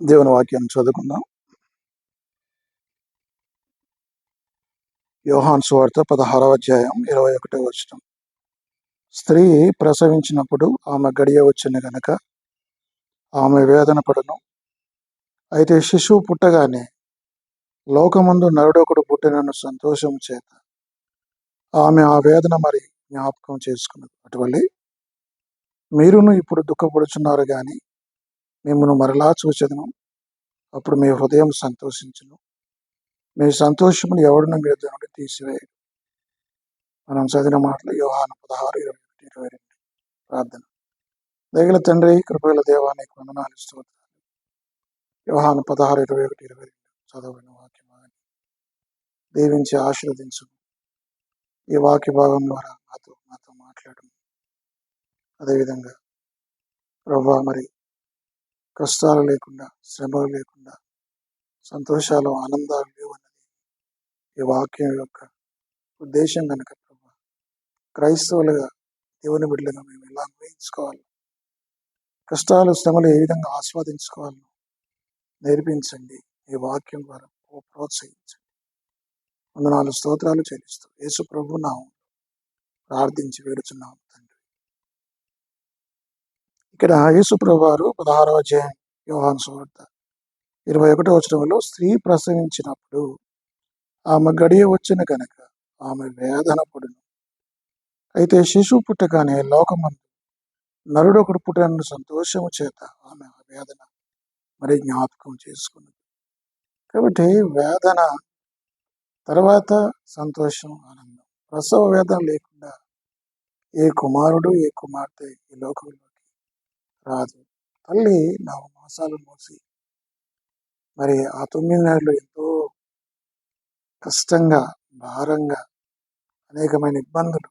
దేవుని వాక్యాన్ని చదువుకుందాం. యోహాన్ సువార్త పదహారవ అధ్యాయం ఇరవై ఒకటో వచ్చిన స్త్రీ ప్రసవించినప్పుడు ఆమె గడియ వచ్చిన గనక ఆమె వేదన పడను. అయితే శిశువు పుట్టగానే లోకమందు నరుడొకడు పుట్టినను సంతోషం చేత ఆమె ఆ వేదన మరి జ్ఞాపకం చేసుకున్నది. అటువల్లి మీరును ఇప్పుడు దుఃఖపడుచున్నారు కానీ మిమ్మల్ని మరలా చూసేదను అప్పుడు మీ హృదయం సంతోషించును. మీ సంతోషమును ఎవరిని మీ నుండి తీసివేయడు. మనం చదివిన మాటలు యోహాను పదహారు ఇరవై ఒకటి ఇరవై రెండు. ప్రార్థన. దయగల తండ్రి కృపగల దేవానికి వందనాలు స్తోత్రాలు. యోహాను పదహారు ఇరవై ఒకటి ఇరవై రెండు. చదవని వాక్యం భాగాన్ని దీవించి ఆశీర్వదించు ఈ వాక్య భాగం ద్వారా మాతో మాతో మాట్లాడము. అదేవిధంగా ప్రభా మరి కష్టాలు లేకుండా శ్రమలు లేకుండా సంతోషాలు ఆనందాలు లేవు అన్నది ఈ వాక్యం యొక్క ఉద్దేశం కనుక ప్రభా. క్రైస్తవులుగా దేవుని బిడ్డలుగా మేము ఎలా అన్వయించుకోవాలి కష్టాలు శ్రమలు ఏ విధంగా ఆస్వాదించుకోవాలో నేర్పించండి. ఈ వాక్యం ద్వారా ప్రోత్సహించండి. వందనాలు స్తోత్రాలు చెల్లిస్తూ యేసు ప్రభు నా ప్రార్థించి వేడుచున్నాం తండ్రి. ఇక్కడ యేసు ప్రభు వారు పదహారవ అధ్యాయం యోహాను సువార్త ఇరవై ఒకటో వచనంలో స్త్రీ ప్రసవించినప్పుడు ఆమె గడియ వచ్చిన కనుక ఆమె వేదన పడును. అయితే శిశువు పుట్టగానే లోకమందు నరుడొకడు పుట్టిన సంతోషము చేత ఆమె ఆ వేదన మరి జ్ఞాపకం చేసుకున్నది. కాబట్టి వేదన తర్వాత సంతోషం ఆనందం ప్రసవ వేదన లేకుండా ఏ కుమారుడు ఏ కుమార్తె ఈ లోకంలో రాదు. తల్లి నవ మాసాలు మోసి. మరి ఆ తొమ్మిది నెలలు ఎంతో కష్టంగా భారంగా అనేకమైన ఇబ్బందులు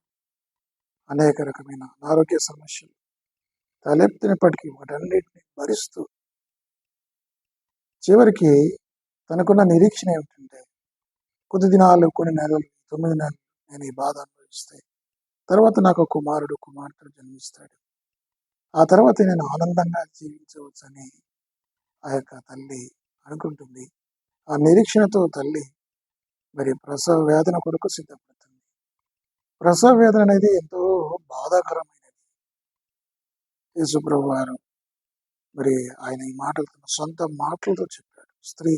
అనేక రకమైన అనారోగ్య సమస్యలు తలెత్తినప్పటికీ వాటన్నిటిని భరిస్తూ చివరికి తనకున్న నిరీక్షణ ఏమిటంటే కొద్ది దినాలు కొన్ని నెలలు తొమ్మిది నెలలు నేను ఈ బాధ అనుభవిస్తే తర్వాత నాకు కుమారుడు కుమార్తెడు జన్మిస్తాడు. ఆ తర్వాత నేను ఆనందంగా జీవించవచ్చని ఆ యొక్క తల్లి అనుకుంటుంది. ఆ నిరీక్షణతో తల్లి మరి ప్రసవ వేదన కొరకు సిద్ధపడుతుంది. ప్రసవ వేదన అనేది ఎంతో బాధాకరమైనది. యేసుప్రభు వారు మరి ఆయన ఈ మాటలు తన సొంత మాటలతో చెప్పాడు స్త్రీ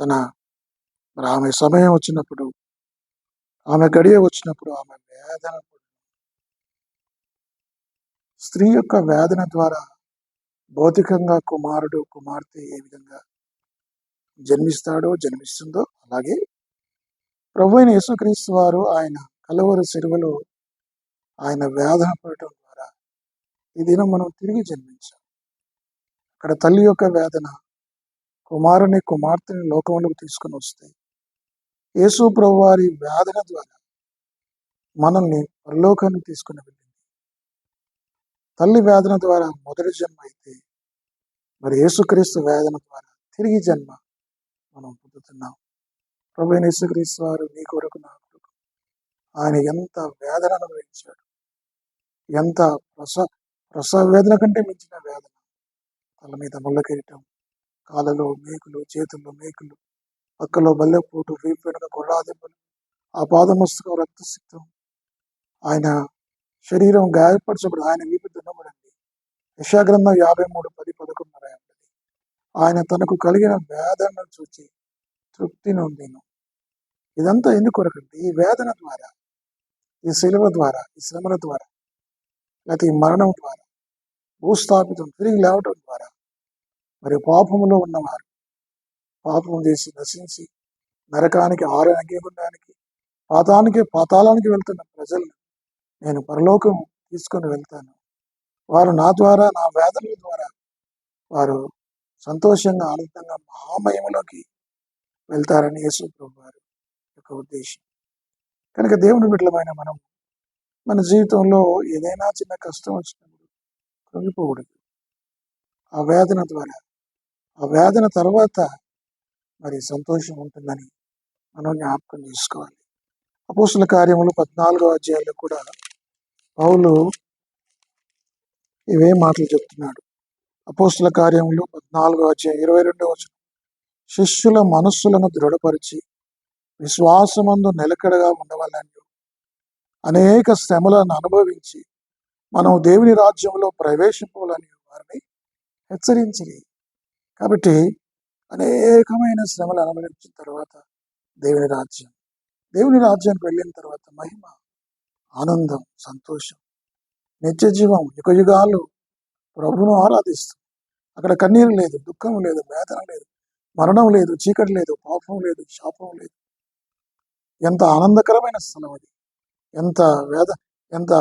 తన మరి ఆమె సమయం వచ్చినప్పుడు ఆమె గడియ వచ్చినప్పుడు ఆమె వేదన స్త్రీ యొక్క వేదన ద్వారా భౌతికంగా కుమారుడు కుమార్తె ఏ విధంగా జన్మిస్తాడో జన్మిస్తుందో అలాగే ప్రభు అయిన యేసుక్రీస్తు వారు ఆయన కలవరి సిరువలో ఆయన వేదన పడటం ద్వారా ఈ దినం మనం తిరిగి జన్మించాం. అక్కడ తల్లి యొక్క వేదన కుమారుని కుమార్తెని లోకంలోకి తీసుకొని వస్తే యేసు ప్రభు వారి వేదన ద్వారా మనల్ని పరలోకానికి తీసుకుని వెళ్ళి తల్లి వేదన ద్వారా మొదటి జన్మ అయితే మరి యేసుక్రీస్తు వేదన ద్వారా తిరిగి జన్మ మనం పొందుతున్నాం. ప్రభు యేసుక్రీస్తు వారు నీ కొరకు నా కొరకు ఆయన ఎంత వేదన అనుభవించాడు. ఎంత ప్రస ప్రసవ వేదన కంటే మించిన వేదన తల మీద ముళ్ళ కాళ్ళలో మేకులు చేతుల్లో మేకులు పక్కలో బల్లెపోటు వీపు వెనుక కొర్రాదెబ్బలు ఆ పాదమస్తకం రక్తసిక్తం. ఆయన శరీరం గాయపరచబడి ఆయన వీపు యశాగ్రంథం యాభై మూడు పది పదకొండు ఉంటుంది ఆయన తనకు కలిగిన వేదనను చూచి తృప్తి నొందిను. ఇదంతా ఎందుకు ఈ వేదన ద్వారా ఈ శిలువ ద్వారా ఈ శ్రమల ద్వారా లేకపోతే ఈ మరణం ద్వారా భూస్థాపితం తిరిగి లేవటం ద్వారా మరి పాపములో ఉన్నవారు పాపం చేసి నశించి నరకానికి ఆరోగ్యగుండానికి పాతానికి పాతాళానికి వెళ్తున్న ప్రజలను నేను పరలోకం తీసుకొని వెళ్తాను. వారు నా ద్వారా నా వేదనల ద్వారా వారు సంతోషంగా ఆనందంగా మహామయములోకి వెళ్తారని యేసు ప్రభు యొక్క ఉద్దేశం. కనుక దేవుని బిడ్డలమైన మనం మన జీవితంలో ఏదైనా చిన్న కష్టం వచ్చినప్పుడు కృంగిపోకూడదు. ఆ వేదన ద్వారా ఆ వేదన తర్వాత మరి సంతోషం ఉంటుందని మనం జ్ఞాపకం చేసుకోవాలి. అపోసుల కార్యములు పద్నాలుగో అధ్యాయంలో కూడా పౌలు ఇవే మాటలు చెప్తున్నాడు. అపోస్తుల కార్యములు పద్నాలుగో అధ్యాయం ఇరవై రెండవ వచనం. శిష్యుల మనస్సులను దృఢపరిచి విశ్వాసమందు నిలకడగా ఉండవాలని. అనేక శ్రమలను అనుభవించి మనం దేవుని రాజ్యంలో ప్రవేశింపాలని వారిని హెచ్చరించింది కాబట్టి అనేకమైన శ్రమలు అనుభవించిన తర్వాత దేవుని రాజ్యం. దేవుని రాజ్యానికి వెళ్ళిన తర్వాత మహిమ ఆనందం సంతోషం. నిత్య జీవం యుగయుగాలు ప్రభును ఆరాధిస్తాం. అక్కడ కన్నీరు లేదు దుఃఖం లేదు వేదన లేదు మరణం లేదు చీకటి లేదు పాపం లేదు శాపం లేదు. ఎంత ఆనందకరమైన స్థలం అది. ఎంత వేద ఎంత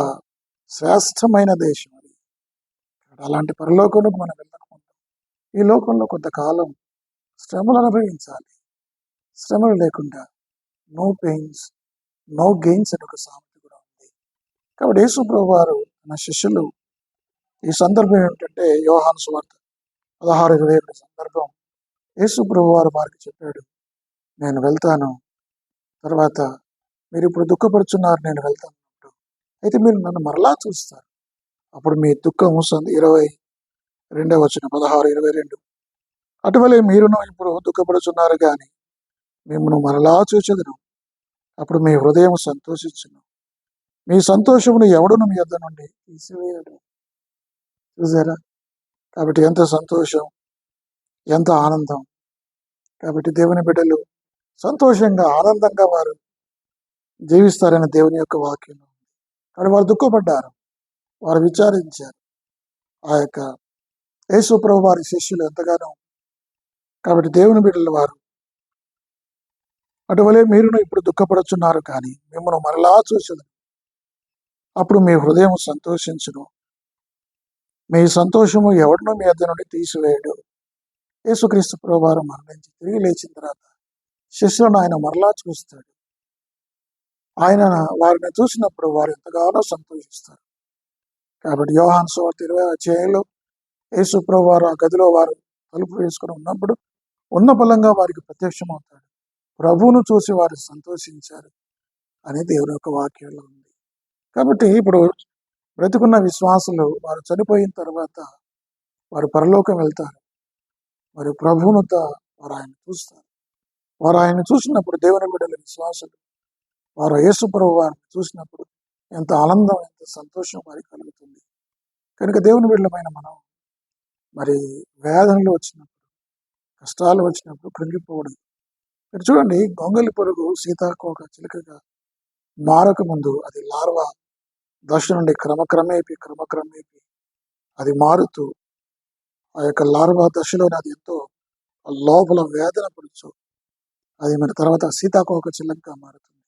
శ్రేష్టమైన దేశం అది. అలాంటి పరలోకంలోకి మనం వెళ్ళకుండా ఈ లోకంలో కొంతకాలం శ్రమలు అనుభవించాలి. శ్రమలు లేకుండా నో పెయిన్స్ నో గెయిన్స్ అని ఒక సామెత కాబట్టి యేసుప్రభు వారు నా శిష్యులు ఈ సందర్భం ఏమిటంటే యోహాను సువార్త పదహారు ఇరవై ఒకటి సందర్భం. యేసుప్రభు వారు వారికి చెప్పాడు నేను వెళ్తాను. తర్వాత మీరు ఇప్పుడు దుఃఖపడుచున్నారు నేను వెళ్తాను. అయితే మీరు నన్ను మరలా చూస్తారు. అప్పుడు మీ దుఃఖం సంది ఇరవై రెండవ వచ్చిన పదహారు ఇరవై రెండు. అటువలే మీరును ఇప్పుడు దుఃఖపడుచున్నారు కానీ మిమ్మల్ని మరలా చూచదును. అప్పుడు మీ హృదయం సంతోషించును. మీ సంతోషమును ఎవడును మీ వద్ద నుండి తీసివేయడు. చూసారా? కాబట్టి ఎంత సంతోషం ఎంత ఆనందం. కాబట్టి దేవుని బిడ్డలు సంతోషంగా ఆనందంగా వారు జీవిస్తారని దేవుని యొక్క వాక్యం కానీ వారు దుఃఖపడ్డారు. వారు విచారించారు. ఆ యొక్క యేసుప్రభు వారి శిష్యులు ఎంతగానో కాబట్టి దేవుని బిడ్డలు వారు అటువలే మీరును ఇప్పుడు దుఃఖపడుచున్నారు కానీ మిమ్మల్ని మరలా చూసదు అప్పుడు మీ హృదయం సంతోషించును. మీ సంతోషము ఎవరినో మీ అద్దె నుండి తీసివేయడు. యేసుక్రీస్తు ప్రభువారు మరణించి తిరిగి లేచిన తర్వాత శిష్యులను ఆయన మరలా చూస్తాడు. ఆయన వారిని చూసినప్పుడు వారు ఎంతగానో సంతోషిస్తారు. కాబట్టి యోహాన్ సువార్త ఇరవై అధ్యాయంలో యేసు వారు ఆ గదిలో వారు తలుపు వేసుకుని ఉన్నప్పుడు ఉన్న బలంగా వారికి ప్రత్యక్షమవుతాడు. ప్రభువును చూసి వారు సంతోషించారు. అనేది దేవుని యొక్క వాక్యంలో ఉంది. కాబట్టి ఇప్పుడు బ్రతుకున్న విశ్వాసులు వారు చనిపోయిన తర్వాత వారు పరలోకం వెళ్తారు. మరి ప్రభువునుత వారు ఆయన చూస్తారు. వారు ఆయన చూసినప్పుడు దేవుని బిడ్డల విశ్వాసులు. వారు యేసు ప్రభు వారిని చూసినప్పుడు ఎంత ఆనందం ఎంత సంతోషం వారికి కలుగుతుంది. కనుక దేవుని బిడ్డలమైన మనం మరి వేదనలు వచ్చినప్పుడు కష్టాలు వచ్చినప్పుడు కృంగిపోవడం. ఇక్కడ చూడండి గొంగలి పురుగు సీతాకోక చిలుకగా మారక ముందు అది లార్వా దశ నుండి క్రమక్రమేపి క్రమక్రమేపి అది మారుతూ ఆ యొక్క లార్వా దశలోనే అది ఎంతో లోపల వేదన పడుచు అది మన తర్వాత సీతాకోక చిలుకగా మారుతుంది.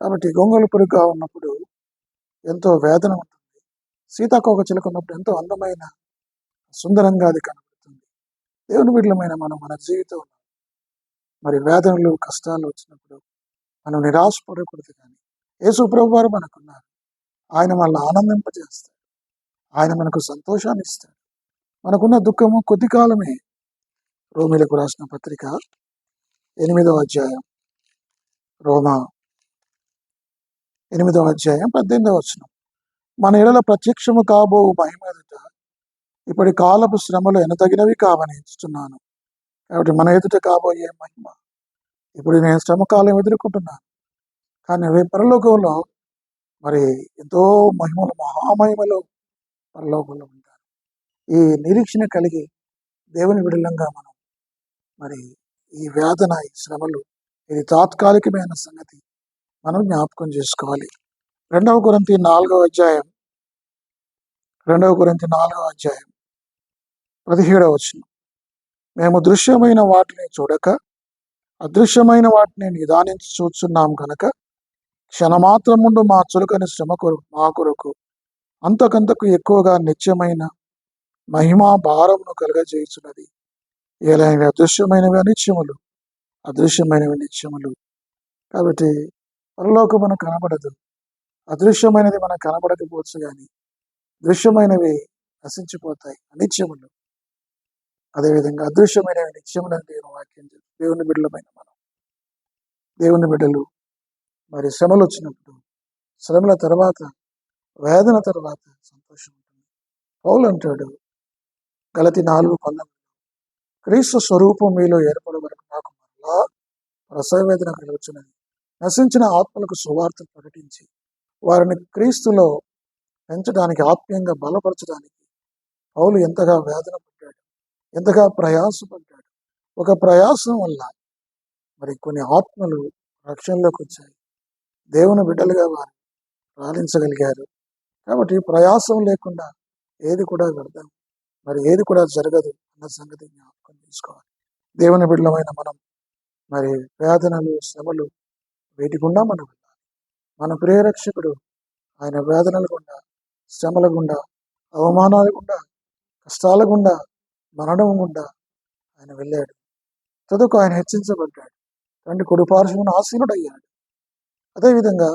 కాబట్టి గొంగళి పురుగుగా ఉన్నప్పుడు ఎంతో వేదన ఉంటుంది. సీతాకోక చిలక ఉన్నప్పుడు ఎంతో అందమైన సుందరంగా అది కనబడుతుంది. దేవుని బిడ్డలమైన మనం మన జీవితంలో మరి వేదనలు కష్టాలు వచ్చినప్పుడు మనం నిరాశపడకూడదు కానీ యేసు ప్రభు వారు మనకున్నారు. ఆయన మనల్ని ఆనందింపజేస్తాడు. ఆయన మనకు సంతోషాన్ని ఇస్తాడు మనకున్న దుఃఖము కొద్ది కాలమే. రోమిలకు రాసిన పత్రిక ఎనిమిదవ అధ్యాయం రోమా ఎనిమిదవ అధ్యాయం పద్దెనిమిదవ వచనం. మన ఇళ్ళ ప్రత్యక్షము కాబో మహిమ ఎదుట ఇప్పటి కాలపు శ్రమలు ఎనతగినవి కావని ఇస్తున్నాను కాబట్టి మన ఎదుట కాబోయే మహిమ. ఇప్పుడు నేను శ్రమ కాలం ఎదుర్కొంటున్నాను. కానీ రేపు పరలోకంలో మరి ఎంతో మహిమలు మహామహిమలు పరలోకంలో ఉంటారు. ఈ నిరీక్షణ కలిగి దేవుని విడలంగా మనం మరి ఈ వేదన ఈ శ్రమలు ఇది తాత్కాలికమైన సంగతి మనం జ్ఞాపకం చేసుకోవాలి. రెండవ గురంతి నాలుగవ అధ్యాయం రెండవ గురంతి నాలుగవ అధ్యాయం పదిహేడవ వచనం. మేము దృశ్యమైన వాటిని చూడక అదృశ్యమైన వాటిని నిదానించి చూస్తున్నాం కనుక క్షణమాత్రముండు మా చులకని శ్రమ కొరకు మా కొరకు అంతకంతకు ఎక్కువగా నిత్యమైన మహిమా భారమును కలగజేయుచున్నది. ఏలైనవి అదృశ్యమైనవి అనిత్యములు అదృశ్యమైనవి నిత్యములు. కాబట్టి పరలోకం మనకు కనబడదు. అదృశ్యమైనది మనకు కనబడకపోవచ్చు కానీ దృశ్యమైనవి నశించిపోతాయి అనిత్యములు. అదేవిధంగా అదృశ్యమైనవి నిత్యములని దేవుని వాక్యం దేవుని బిడ్డలమైన మనం. దేవుని బిడ్డలు మరి శ్రమలు వచ్చినప్పుడు శ్రమల తర్వాత వేదన తర్వాత సంతోషం ఉంటుంది. పౌలు అంటాడు గలతి నాలుగు పంతొమ్మిది క్రీస్తు స్వరూపం మీలో ఏర్పడే వరకు నాకు మరలా ప్రసవేదన కలుగుతున్నది నశించిన ఆత్మలకు సువార్త ప్రకటించి వారిని క్రీస్తులో పెంచడానికి ఆత్మీయంగా బలపరచడానికి పౌలు ఎంతగా వేదన పడ్డాడు ఎంతగా ప్రయాసపడ్డాడు. ఒక ప్రయాసం వల్ల మరి కొన్ని ఆత్మలు రక్షణలోకి వచ్చాయి. దేవుని బిడ్డలుగా వారు రాణించగలిగారు కాబట్టి ప్రయాసం లేకుండా ఏది కూడా వ్యర్థం. మరి ఏది కూడా జరగదు అన్న సంగతి జ్ఞాపకం తీసుకోవాలి దేవుని బిడ్డలమైన మనం మరి వేదనలు శ్రమలు వీటి గుండా మనం వెళ్ళాలి. మన ప్రియరక్షకుడు ఆయన వేదనల గుండా శ్రమల గుండా అవమానాల గుండా కష్టాల గుండా మరణం గుండా ఆయన వెళ్ళాడు. చదువుకు ఆయన హెచ్చించబడ్డాడు. తండ్రి కుడి పార్శ్వమున ఆసీనుడయ్యాడు అదేవిధంగా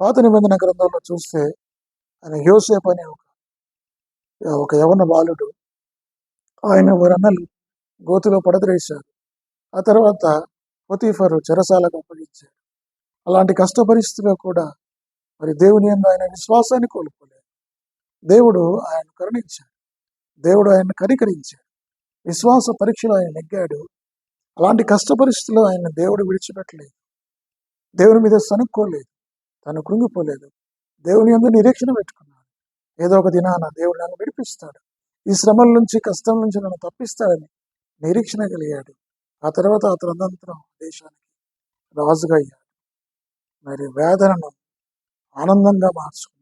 పాత నిబంధన గ్రంథంలో చూస్తే ఆయన యోసేప్ అనే ఒక ఒక యవన బాలుడు ఆయన వరన్నలు గోతులో పడద్రేశారు. ఆ తర్వాత పొతీఫరు చెరసాలకు అప్పగించారు. అలాంటి కష్ట పరిస్థితిలో కూడా మరి దేవుని యందు ఆయన విశ్వాసాన్ని కోల్పోలేదు. దేవుడు ఆయన కరుణించాడు. దేవుడు ఆయన కనికరించాడు. విశ్వాస పరీక్షలో ఆయన నెగ్గాడు. అలాంటి కష్ట పరిస్థితుల్లో ఆయన దేవుడు విడిచిపెట్టలేదు. దేవుని మీద సనుక్కోలేదు తను కృంగిపోలేదు. దేవుని యందు నిరీక్షణ పెట్టుకున్నాడు. ఏదో ఒక దినాన దేవుడు నన్ను విడిపిస్తాడు. ఈ శ్రమల నుంచి కష్టం నుంచి నన్ను తప్పిస్తాడని నిరీక్షణ కలిగాడు. ఆ తర్వాత అతను అనంతరం దేశానికి రాజుగా అయ్యాడు మరి వేదనను ఆనందంగా మార్చుకున్నాడు.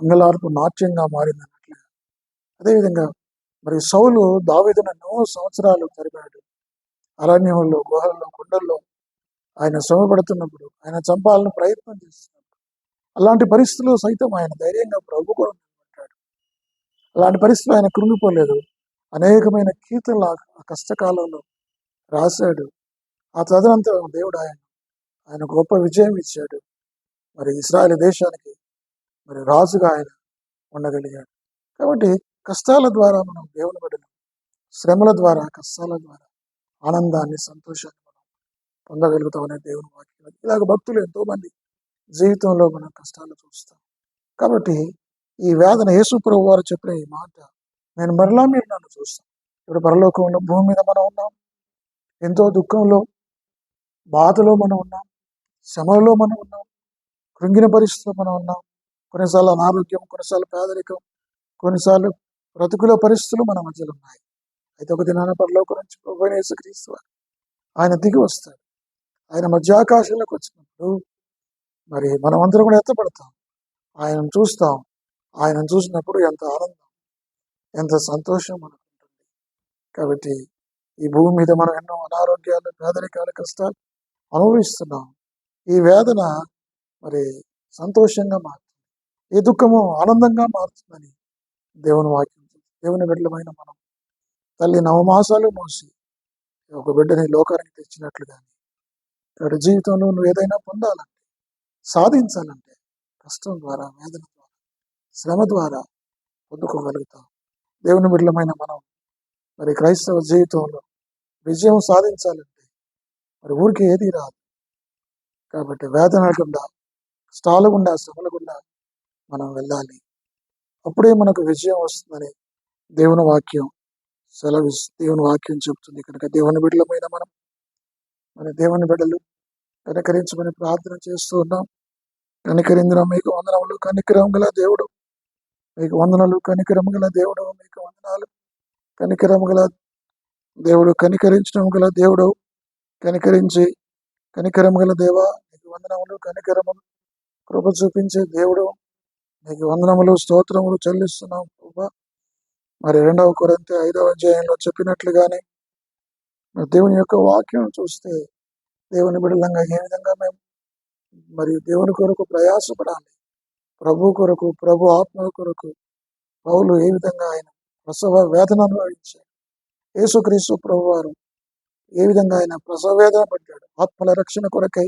అంగలార్పు నాట్యంగా మారింది అన్నట్లుగా అదేవిధంగా మరి సౌలు దావేదను ఎన్నో సంవత్సరాలు తరిపాడు అరణ్యంలో గుహల్లో కొండల్లో ఆయన శ్రమపడుతున్నప్పుడు ఆయన చంపాలని ప్రయత్నం చేస్తున్నప్పుడు అలాంటి పరిస్థితుల్లో సైతం ఆయన ధైర్యంగా ప్రభు కూడా అలాంటి పరిస్థితులు ఆయన కృంగిపోలేదు. అనేకమైన కీర్తనలు ఆ కష్టకాలంలో రాశాడు. ఆ తదనంతరం దేవుడు ఆయన ఆయన గొప్ప విజయం ఇచ్చాడు. మరి ఇస్రాయల్ దేశానికి మరి రాజుగా ఆయన ఉండగలిగాడు. కాబట్టి కష్టాల ద్వారా మనం దేవుని బిడ్డలు శ్రమల ద్వారా కష్టాల ద్వారా ఆనందాన్ని సంతోషాన్ని పొందగలుగుతామనే దేవుని వాక్యం ఇలాగ భక్తులు ఎంతో మంది జీవితంలో మనం కష్టాలు చూస్తాం కాబట్టి ఈ వేదన యేసు ప్రభు వారు చెప్పిన ఈ మాట నేను మరలా మీరు నన్ను చూస్తాను. ఇప్పుడు పరలోకంలో భూమి మీద మనం ఉన్నాం. ఎంతో దుఃఖంలో బాధలో మనం ఉన్నాం. శ్రమలో మనం ఉన్నాం. కృంగిన పరిస్థితిలో మనం ఉన్నాం. కొన్నిసార్లు అనారోగ్యం కొన్నిసార్లు పేదరికం కొన్నిసార్లు ప్రతికూల పరిస్థితులు మన మధ్యలో ఉన్నాయి. అయితే ఒక దినాన పరలోకం నుంచి ప్రభు యేసు యేసుక్రీస్తు ఆయన దిగి వస్తాడు ఆయన మధ్యాకాశంలోకి వచ్చినప్పుడు మరి మనం అందరం కూడా ఎత్తపడతాం. ఆయనను చూస్తాం. ఆయనను చూసినప్పుడు ఎంత ఆనందం ఎంత సంతోషం మనకు ఉంటుంది. కాబట్టి ఈ భూమి మీద మనం ఎన్నో అనారోగ్యాలు పేదరికాలు కష్టాలు అనుభవిస్తున్నాం. ఈ వేదన మరి సంతోషంగా మారుతుంది. ఈ దుఃఖము ఆనందంగా మారుతుందని దేవుని వాక్యం దేవుని బిడ్డలమైన మనం తల్లి నవమాసాలు మోసి ఒక బిడ్డని లోకానికి తెచ్చినట్లుగాని ఇక్కడ జీవితంలో నువ్వు ఏదైనా పొందాలంటే సాధించాలంటే కష్టం ద్వారా వేదన ద్వారా శ్రమ ద్వారా పొందుకోగలుగుతాం దేవుని బిడ్డలమైన మనం మరి క్రైస్తవ జీవితంలో విజయం సాధించాలంటే మరి ఊరికి ఏది రాదు. కాబట్టి వేదన గుండా కష్టాల గుండా శ్రమల గుండా మనం వెళ్ళాలి. అప్పుడే మనకు విజయం వస్తుందని దేవుని వాక్యం సెలవు దేవుని వాక్యం చెబుతుంది కనుక దేవుని బిడ్డలమైన మనం మన దేవుని బిడ్డలు కనికరించమని ప్రార్థన చేస్తూ ఉన్నాం. మీకు వందనములు. కనికరం గల దేవుడు మీకు వందనలు కనికరం గల దేవుడు మీకు వందనాలు. కనికరం గల దేవుడు కనికరించడం గల దేవుడు కనికరించి కనికరం గల దేవ నీకు వందనములు. కనికరములు కృప చూపించే దేవుడు నీకు వందనములు. స్తోత్రములు చెల్లిస్తున్నాం కృప మరి రెండవ కొరంతే ఐదవ అధ్యాయంలో చెప్పినట్లుగానే దేవుని యొక్క వాక్యం చూస్తే దేవుని బిడలంగా ఏ విధంగా మేము మరి దేవుని కొరకు ప్రయాసపడాలి ప్రభు కొరకు ప్రభు ఆత్మ కొరకు పౌలు ఏ విధంగా ఆయన ప్రసవ వేదన అనుభవించాడు. యేసుక్రీస్తు ప్రభు వారు ఏ విధంగా ఆయన ప్రసవ వేదన పడ్డాడు. ఆత్మల రక్షణ కొరకై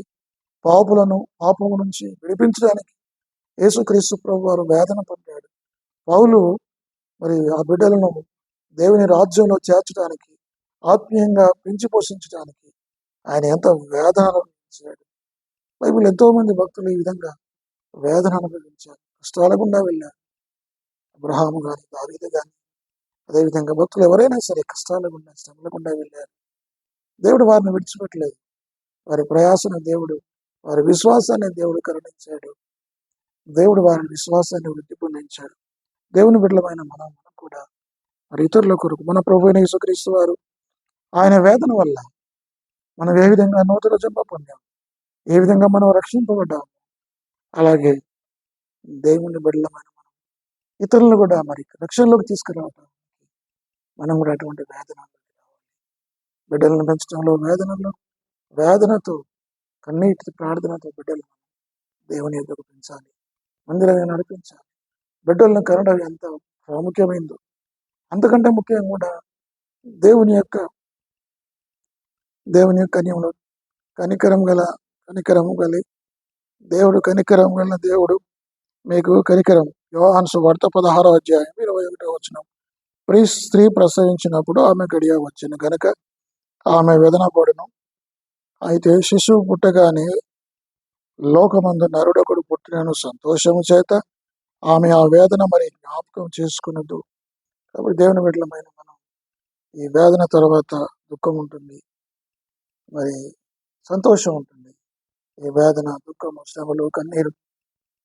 పాపులను పాపము నుంచి విడిపించడానికి యేసుక్రీస్తు ప్రభు వారు వేదన పడ్డాడు. పౌలు మరి ఆ బిడ్డలను దేవుని రాజ్యంలో చేర్చడానికి ఆత్మీయంగా పెంచి పోషించడానికి ఆయన ఎంత వేదన అనుభవించాడు. బైబిల్ ఎంతో మంది భక్తులు ఈ విధంగా వేదన అనుభవించారు. కష్టాల గుండా వెళ్ళారు. అబ్రహాము కానీ దావీదు కానీ అదేవిధంగా భక్తులు ఎవరైనా సరే కష్టాల గుండా శ్రమల గుండా వెళ్ళారు. దేవుడు వారిని విడిచిపెట్టలేదు. వారి ప్రయాసను దేవుడు వారి విశ్వాసాన్ని దేవుడు కరుణించాడు. దేవుడు వారి విశ్వాసాన్ని వృద్ధి పొందించాడు. దేవుని బిడ్డలమైన మనం మనం కూడా మరి ఇతరుల కొరకు మన ప్రభు అయిన యేసుక్రీస్తు వారు ఆయన వేదన వల్ల మనం ఏ విధంగా నూతన జన్మ పొందాం? ఏ విధంగా మనం రక్షింపబడ్డాము అలాగే దేవుని బిడ్డలమైన మనం ఇతరులను కూడా మరి రక్షణలోకి తీసుకురావటం. మనం కూడా అటువంటి వేదన బిడ్డలను పెంచడంలో వేదనలో వేదనతో కన్నీటి ప్రార్థనతో బిడ్డలు దేవుని ఎదుగు పెంచాలి. మందిరంగా నడిపించాలి. బిడ్డలను కనడం ఎంత ప్రాముఖ్యమైందో. అంతకంటే ముఖ్యంగా కూడా దేవుని యొక్క దేవుని యొక్క కన్యంలో కనికరం గల కనికరము గలి దేవుడు కనికరం గల దేవుడు. మీకు కనికరం. యోహాన్సు వార్త పదహారో అధ్యాయం ఇరవై ఒకటో వచ్చిన ప్రీ స్త్రీ ప్రసవించినప్పుడు ఆమె గడియ వచ్చిన గనక ఆమె వేదన పడును. అయితే శిశువు పుట్టగానే లోకమందు నరుడొకడు పుట్టినను సంతోషము చేత ఆమె ఆ వేదన మరి జ్ఞాపకం చేసుకున్నదు కాబట్టి దేవుని బిడ్డలమైన మనం ఈ వేదన తర్వాత దుఃఖం ఉంటుంది. మరి సంతోషం ఉంటుంది. ఈ వేదన దుఃఖము శ్రమలు కన్నీరు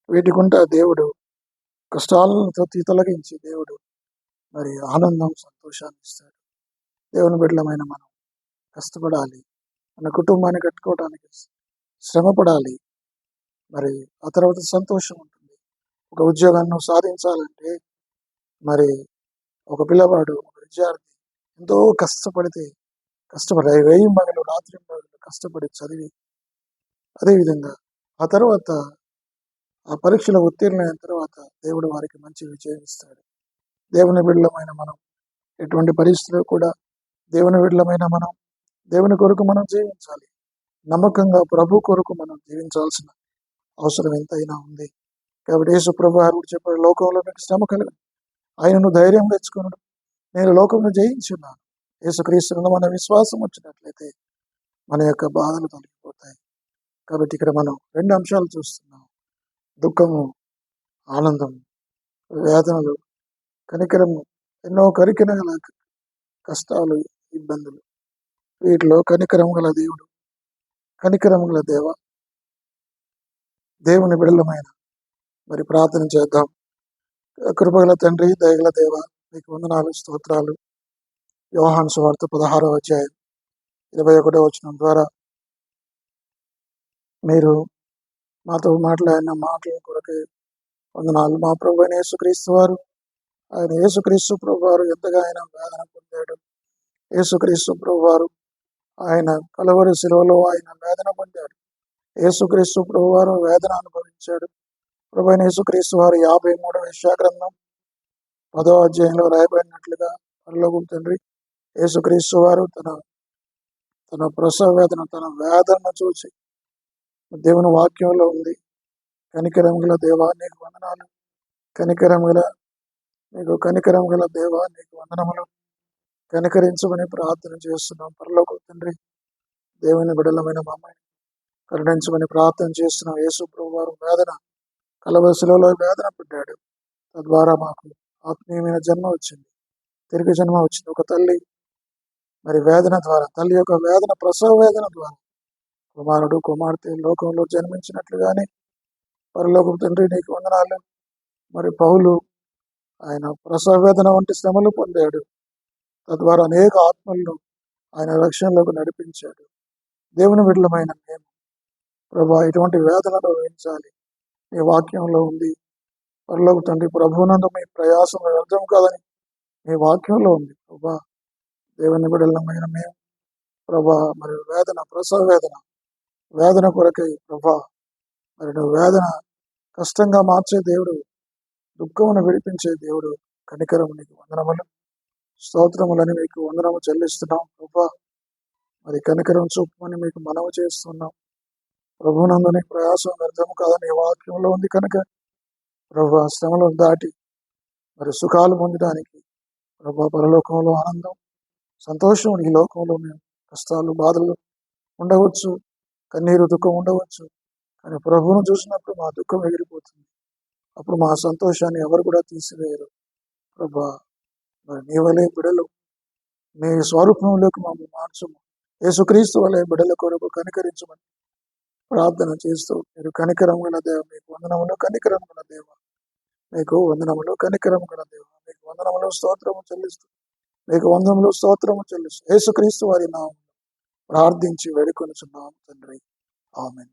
వీటి వీటికుంటా దేవుడు కష్టాలను తొలగించి దేవుడు మరి ఆనందం సంతోషాన్ని ఇస్తాడు. దేవుని బిడ్డలమైన మనం కష్టపడాలి. మన కుటుంబాన్ని కట్టుకోవడానికి శ్రమపడాలి. మరి ఆ తర్వాత సంతోషం ఉంటుంది. ఒక ఉద్యోగాన్ని సాధించాలంటే మరి ఒక పిల్లవాడు ఒక విద్యార్థి ఎంతో కష్టపడితే కష్టపడి వేయి మగలు రాత్రి మగలు కష్టపడి చదివి అదేవిధంగా ఆ తర్వాత ఆ పరీక్షలో ఉత్తీర్ణమైన తర్వాత దేవుడు వారికి మంచి విజయం ఇస్తాడు. దేవుని బిడ్డలమైన మనం ఎటువంటి పరిస్థితులు కూడా దేవుని బిడ్డలమైన మనం దేవుని కొరకు మనం జీవించాలి. నమ్మకంగా ప్రభు కొరకు మనం జీవించాల్సిన అవసరం ఎంతైనా ఉంది. కాబట్టి యేసు ప్రభు వారు చెప్పాడు లోకంలో మీకు శ్రమ కలగదు ఆయనను ధైర్యం తెచ్చుకున్నాడు నేను లోకంలో జయించున్నాను. యేసుక్రీస్తునందు మన విశ్వాసం వచ్చినట్లయితే మన యొక్క బాధలు తొలగిపోతాయి. కాబట్టి ఇక్కడ మనం రెండు అంశాలు చూస్తున్నాం. దుఃఖము ఆనందం వేదనలు కనికరము ఎన్నో కరికిన గల కష్టాలు ఇబ్బందులు. వీటిలో కనికరం గల దేవుడు కనికరం గల దేవ దేవుని బిడలమైన. మరి ప్రార్థన చేద్దాం. కృపగల తండ్రి దయగల దేవ మీకు వందనాలు స్తోత్రాలు. యోహాన్ సువార్త పదహారో అధ్యాయం ఇరవై ఒకటో వచనం ద్వారా మీరు మాతో మాట్లాడిన మాటల కొరకే వందనాలు. మా ప్రభు అయిన యేసుక్రీస్తు వారు ఆయన యేసుక్రీస్తు ప్రభు వారు ఎంతగా ఆయన వేదన పొందాడు. యేసుక్రీస్తు ప్రభు వారు ఆయన కలవరి శిలువలో ఆయన వేదన పొందాడు. యేసుక్రీస్తు ప్రభు వారు వేదన అనుభవించాడు. ప్రభు అయిన యేసుక్రీస్తు వారు యాభై మూడవ విశ్వాగ్రంథం పదో అధ్యాయంలో రాయబడినట్లుగా పరలోకం తండ్రి యేసుక్రీస్తు వారు తన తన ప్రసవ వేదన తన వేదనను చూసి దేవుని వాక్యంలో ఉంది. కనికరం గల దేవా నీకు వందనాలు. కనికరం గల నీకు కనికరం గల దేవా నీకు వందనములు. కనికరించమని ప్రార్థన చేస్తున్నాం. పరలోక తండ్రి దేవుని బిడలమైన మా కరుణించమని ప్రార్థన చేస్తున్నాం. యేసు ప్రభు వారు వేదన కలవశిలో వేదన పడ్డాడు. తద్వారా మాకు ఆత్మీయమైన జన్మ వచ్చింది. తిరిగి జన్మ వచ్చింది. ఒక తల్లి మరి వేదన ద్వారా తల్లి యొక్క వేదన ప్రసవ వేదన ద్వారా. కుమారుడు కుమార్తె లోకంలో జన్మించినట్లుగానే పరలోకం తండ్రి నీకు వందనాలు. మరి పౌలు ఆయన ప్రసవ వేదన వంటి శ్రమలు పొందాడు. తద్వారా అనేక ఆత్మలను ఆయన రక్షణలోకి నడిపించాడు. దేవుని విడలమైన మేము ప్రభా ఇటువంటి వేదనలు వహించాలి నీ వాక్యంలో ఉంది. పరలోకి తండ్రి ప్రభునందు మీ ప్రయాసం వ్యర్థం కాదని మీ వాక్యంలో ఉంది ప్రభా. దేవుని బిడలమైన మేము ప్రభా మరి వేదన ప్రసవ వేదన వేదన కొరకై ప్రభా మరి నువ్వు వేదన కష్టంగా మార్చే దేవుడు దుఃఖమును విడిపించే దేవుడు కనికరము నీకు వందనములు స్తోత్రములని మీకు వందనము చెల్లిస్తున్నాం ప్రభా. మరి కనికరం చూపమని మీకు మనవి చేస్తున్నాం. ప్రభునందుని ప్రయాసం వ్యర్థము కాదని వాక్యంలో ఉంది కనుక ప్రభా శ్రమలను దాటి మరి సుఖాలు పొందడానికి ప్రభా పరలోకంలో ఆనందం సంతోషం ఈ లోకంలోనే. మేము కష్టాలు బాధలు ఉండవచ్చు. కన్నీరు దుఃఖం ఉండవచ్చు. కానీ ప్రభువును చూసినప్పుడు మా దుఃఖం ఎగిరిపోతుంది. అప్పుడు మా సంతోషాన్ని ఎవరు కూడా తీసివేయరు. ప్రభా మరి నీ వలే బిడలు నీ స్వరూపంలోకి మమ్మల్ని మార్చము. యేసుక్రీస్తు వలె బిడల కొరకు కనికరించమని ప్రార్థన చేస్తూ మీరు కనికరం గల దేవ మీకు వందనములు కనికరం గల దేవ. మీకు వందనములు కనికరం గల దేవ. మీకు వందనములు స్తోత్రము చెల్లిస్తూ మీకు వందములు స్తోత్రము చెల్లిస్తూ యేసుక్రీస్తు వారి నామం ప్రార్థించి వేడుకొనుచున్నాం తండ్రి. ఆమెన్.